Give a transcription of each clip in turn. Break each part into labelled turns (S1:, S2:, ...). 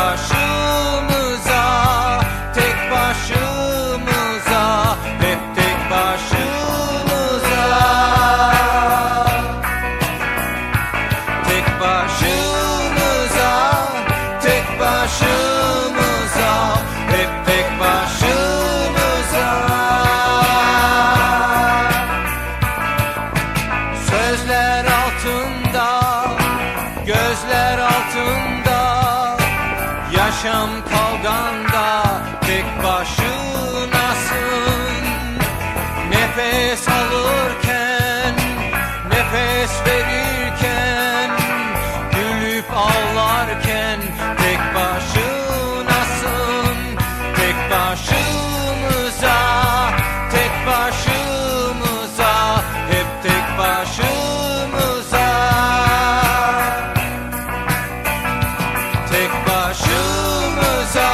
S1: Tek Chum, call Champollion Tek başımıza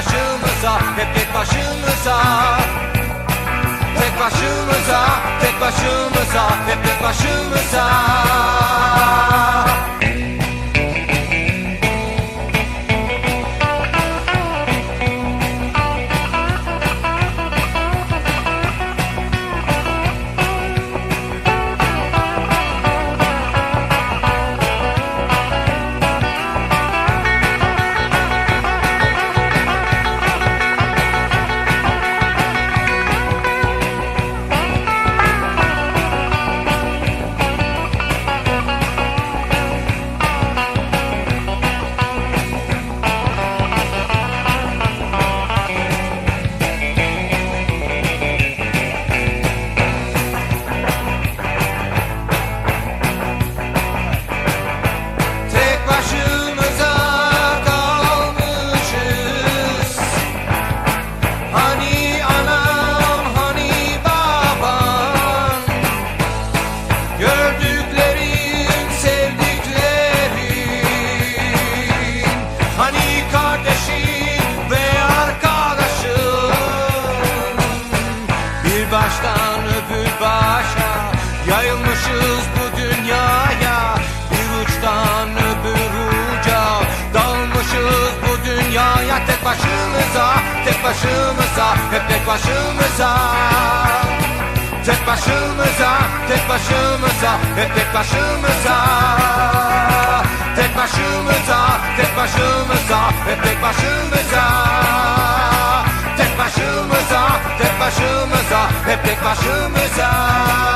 S1: başımıza Hep tek başımıza. Tek başımıza, tek başımıza Hep tek başımıza Yayılmışız bu dünyaya Bir uçtan öbür uca. Dalmışız bu dünyaya Tek başımıza, tek başımıza Hep tek başımıza. Tek başımıza, tek başımıza Hep tek başımıza. Tek başımıza, tek başımıza Hep tek başımıza. Tek başımıza, tek başımıza Hep tek başımıza